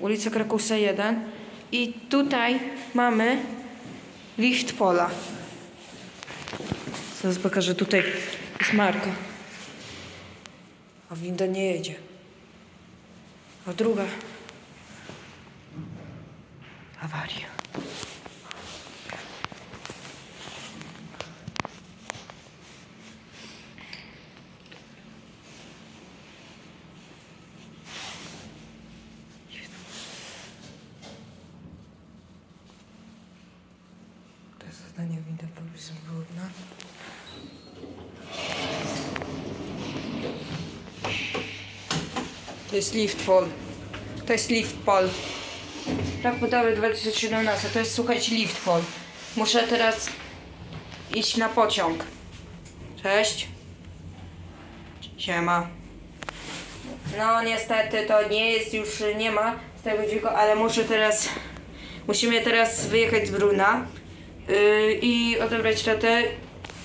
ulica Krakusa 1 i tutaj mamy lift pola. Zaraz pokażę, tutaj jest marka. A winda nie jedzie. A druga. Awaria. Zadanie winda jest brudna. To jest lift pole. To jest lift. Tak podały 2017. To jest słuchajcie lift pole. Muszę teraz iść na pociąg. Cześć. Siema. No niestety to nie jest już, nie ma z tego dźwigu, ale muszę teraz, musimy teraz wyjechać z Bruna yy, i odebrać tatę.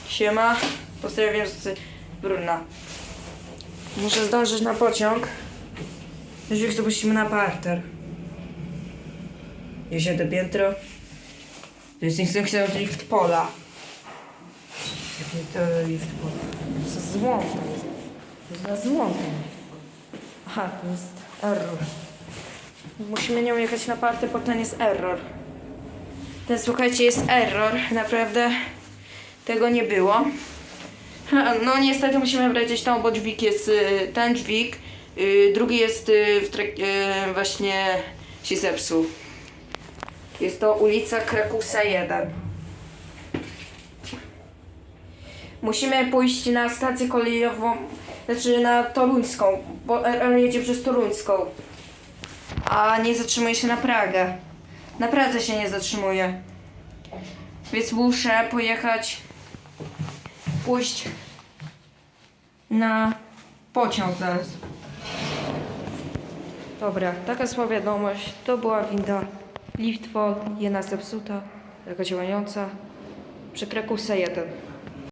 Siema. Pozdrawiam z Bruna. Muszę zdążyć na pociąg. Jeżeli to puścimy na parter. Jedziemy piętro. To jest instrukcja od lift pola. Jakie to lift pola? Jest złom to jest. To jest na jest. Aha, to jest error. Musimy nią jechać na parter, bo ten jest error. Ten słuchajcie jest error. Naprawdę tego nie było. No niestety musimy wlecieć tam, bo dźwig jest y, ten dźwig, y, drugi jest y, w właśnie się zepsuł. Jest to ulica Krakusa 1. Musimy pójść na stację kolejową, znaczy na Toruńską, bo RL jedzie przez Toruńską, a nie zatrzymuje się na Pragę. Na Pradze się nie zatrzymuje. Więc muszę pojechać pójść na pociąg zaraz. Dobra, taka słaba wiadomość. To była winda Liftwall, jedna zepsuta, tylko działająca. Przy Krakusa 1.